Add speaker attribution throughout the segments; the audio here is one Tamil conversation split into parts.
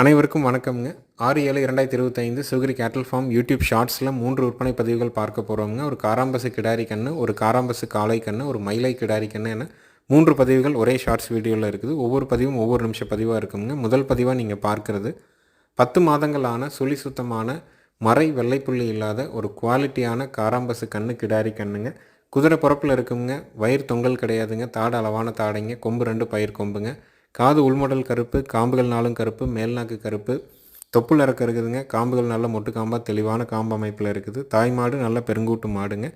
Speaker 1: அனைவருக்கும் வணக்கம்ங்க. ஆறு ஏழு இரண்டாயிரத்தி இருபத்தைந்து சிவகிரி கேட்டல் ஃபார்ம் யூடியூப் ஷார்ட்ஸில் மூன்று விற்பனை பதிவுகள் பார்க்க போகிறோம்ங்க ஒரு காராம்பசு கிடாரி கண்ணு ஒரு காராம்பசு காளை கன்று ஒரு மயிலை கிடாரி கண்ணு என மூன்று பதிவுகள் ஒரே ஷார்ட்ஸ் வீடியோவில் இருக்குது. ஒவ்வொரு பதிவும் ஒவ்வொரு நிமிஷ பதிவாக இருக்குங்க. முதல் பதிவாக நீங்கள் பார்க்குறது பத்து மாதங்களான சுழி சுத்தமான மறை வெள்ளைப்புள்ளி இல்லாத ஒரு குவாலிட்டியான காராம்பசு கண்ணு கிடாரி கண்ணுங்க. குதிரை பிறப்பில் இருக்குங்க. வயிறு தொங்கல் கிடையாதுங்க. தாடு அளவான தாடைங்க. கொம்பு ரெண்டு பயிர் கொம்புங்க. காது உள்மடல் கருப்பு காம்புகள் நாளும் கருப்பு மேல்நாக்கு கருப்பு. தொப்புள் இறக்க இருக்குதுங்க காம்புகள் நல்ல மொட்டு காம்பாக தெளிவான காம்பு அமைப்பில் இருக்குது. தாய் மாடு நல்ல பெருங்கூட்டு மாடுங்க.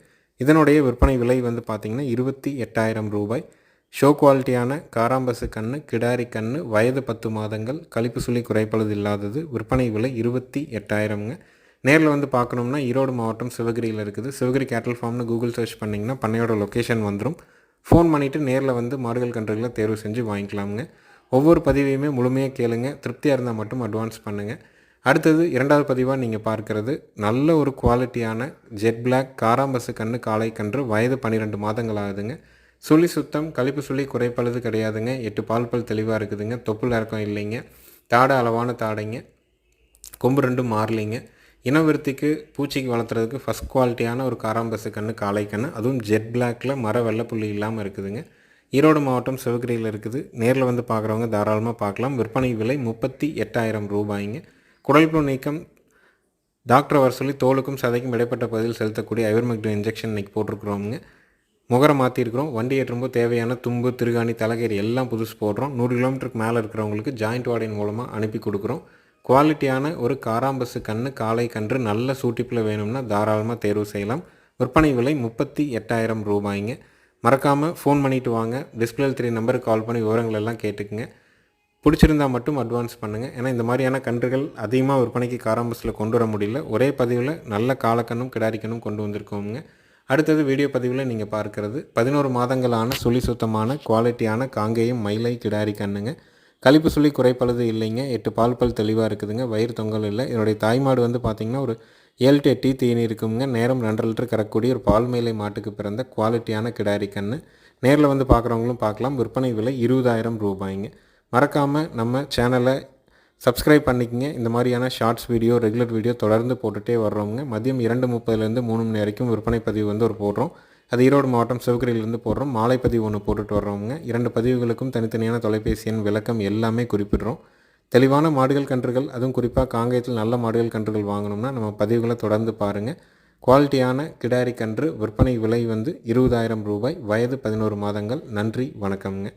Speaker 1: இதனுடைய விற்பனை விலை வந்து பார்த்திங்கன்னா இருபத்தி எட்டாயிரம் ரூபாய். ஷோ குவாலிட்டியான காராம்பசு கன்று கிடாரி கன்று வயது பத்து மாதங்கள் கழிப்பு சுழி குறைப்பழுது இல்லாதது. விற்பனை விலை இருபத்தி எட்டாயிரம்ங்க. நேரில் வந்து பார்க்கணும்னா ஈரோடு மாவட்டம் சிவகிரியில் இருக்குது. சிவகிரி கேட்டல் ஃபார்ம்னு கூகுள் சர்ச் பண்ணிங்கன்னா பண்ணையோட லொக்கேஷன் வந்துடும் ஃபோன் பண்ணிவிட்டு நேரில் வந்து மாடுகள் கன்றுகளை தேர்வு செஞ்சு வாங்கிக்கலாமுங்க. ஒவ்வொரு பதிவையுமே முழுமையாக கேளுங்க. திருப்தியாக இருந்தால் மட்டும் அட்வான்ஸ் பண்ணுங்கள் அடுத்தது இரண்டாவது பதிவாக நீங்கள் பார்க்குறது நல்ல ஒரு குவாலிட்டியான ஜெட் பிளாக் காராம்பசு கன்று காலை கன்று வயது பன்னிரெண்டு மாதங்கள் ஆகுதுங்க சுழி சுத்தம் கழிப்பு சுழி குறைப்பழுது கிடையாதுங்க. எட்டு பால் பல் தெளிவாக இருக்குதுங்க. தொப்புள் இறக்கம் இல்லைங்க. தாடை அளவான தாடைங்க. கொம்பு ரெண்டும் மாறலிங்க. இனவிருத்திக்கு பூச்சிக்கு வளர்த்துறதுக்கு ஃபஸ்ட் குவாலிட்டியான ஒரு காராம்பசு கன்று காளை கன்று அதுவும் ஜெட் பிளாக்கில் மர வெள்ளைப்புள்ளி இல்லாமல் இருக்குதுங்க. ஈரோடு மாவட்டம் சிவகிரியில் இருக்குது. நேரில் வந்து பார்க்குறவங்க தாராளமாக பார்க்கலாம். விற்பனை விலை முப்பத்தி எட்டாயிரம் ரூபாய்ங்க. குடல்புழு நீக்கம் டாக்டர் வர சொல்லி தோலுக்கும் சதைக்கும் இடைப்பட்ட பகுதியில் செலுத்தக்கூடிய ஐவர்மெக்டின் இன்ஜெக்ஷன் இன்றைக்கி போட்டிருக்கிறோங்க முகரம் மாற்றிருக்கிறோம் வண்டி ஏற்றும்போது தேவையான தும்பு திருகாணி தலைகறி எல்லாம் புதுசு போடுறோம். நூறு கிலோமீட்டருக்கு மேலே இருக்கிறவங்களுக்கு ஜாயிண்ட் வார்டின் மூலமாக அனுப்பி கொடுக்குறோம். குவாலிட்டியான ஒரு காராம்பசு கன்று காலை கன்று நல்ல சூட்டிப்பில் வேணும்னா தாராளமாக தேர்வு செய்யலாம். விற்பனை விலை முப்பத்தி எட்டாயிரம் ரூபாய்ங்க. மறக்காமல் ஃபோன் பண்ணிவிட்டு வாங்க. டிஸ்பிளேல த்ரீ நம்பருக்கு கால் பண்ணி விவரங்கள் எல்லாம் கேட்டுக்குங்க. பிடிச்சிருந்தா மட்டும் அட்வான்ஸ் பண்ணுங்கள் ஏன்னா இந்த மாதிரியான கன்றுகள் அதிகமாக விற்பனைக்கு காராம்பஸில் கொண்டு வர முடியல. ஒரே பதிவில் நல்ல காலக்கண்ணும் கிடாரிக்கணும் கொண்டு வந்திருக்கோங்க அடுத்தது வீடியோ பதிவில் நீங்கள் பார்க்குறது பதினோரு மாதங்களான சுழி சுத்தமான குவாலிட்டியான காங்கேயம் மயிலை கிடாரி கண்ணுங்க. கழிப்பு சொல்லி குறைப்பழுது இல்லைங்க. எட்டு பால் பல் தெளிவாக இருக்குதுங்க. வயிறு தொங்கல் இல்லை. என்னுடைய தாய்மாடு வந்து பார்த்திங்கன்னா ஒரு ஏழு டு எட்டு தீனி இருக்குங்க. நேரம் ரெண்டரை லிட்டர் கறக்கூடிய ஒரு பால் மேலை மாட்டுக்கு பிறந்த குவாலிட்டியான கிடாரி கன்று நேரில் வந்து பார்க்குறவங்களும் பார்க்கலாம் விற்பனை விலை இருபதாயிரம் ரூபாய்ங்க. மறக்காமல் நம்ம சேனலை சப்ஸ்கிரைப் பண்ணிக்கங்க. இந்த மாதிரியான ஷார்ட்ஸ் வீடியோ ரெகுலர் வீடியோ தொடர்ந்து போட்டுகிட்டே வர்றோங்க மதியம் இரண்டு முப்பதுலேருந்து மூணு மணி வரைக்கும் விற்பனை பதிவு வந்து ஒரு போடுறோம். அது ஈரோடு மாவட்டம் சிவகிரியிலிருந்து போடுறோம். மாலை பதிவு ஒன்று போட்டுட்டு வர்றோங்க இரண்டு பதிவுகளுக்கும் தனித்தனியான தொலைபேசி எண் விளக்கம் எல்லாமே குறிப்பிடுறோம். தெளிவான மாடுகள் கன்றுகள் அதுவும் குறிப்பாக காங்கேயத்தில் நல்ல மாடுகள் கன்றுகள் வாங்கணும்னா நம்ம பதிவுகளை தொடர்ந்து பாருங்கள் குவாலிட்டியான கிடாரி கன்று விற்பனை விலை வந்து இருபதாயிரம் ரூபாய் வயது பதினோரு மாதங்கள். நன்றி வணக்கம்ங்க.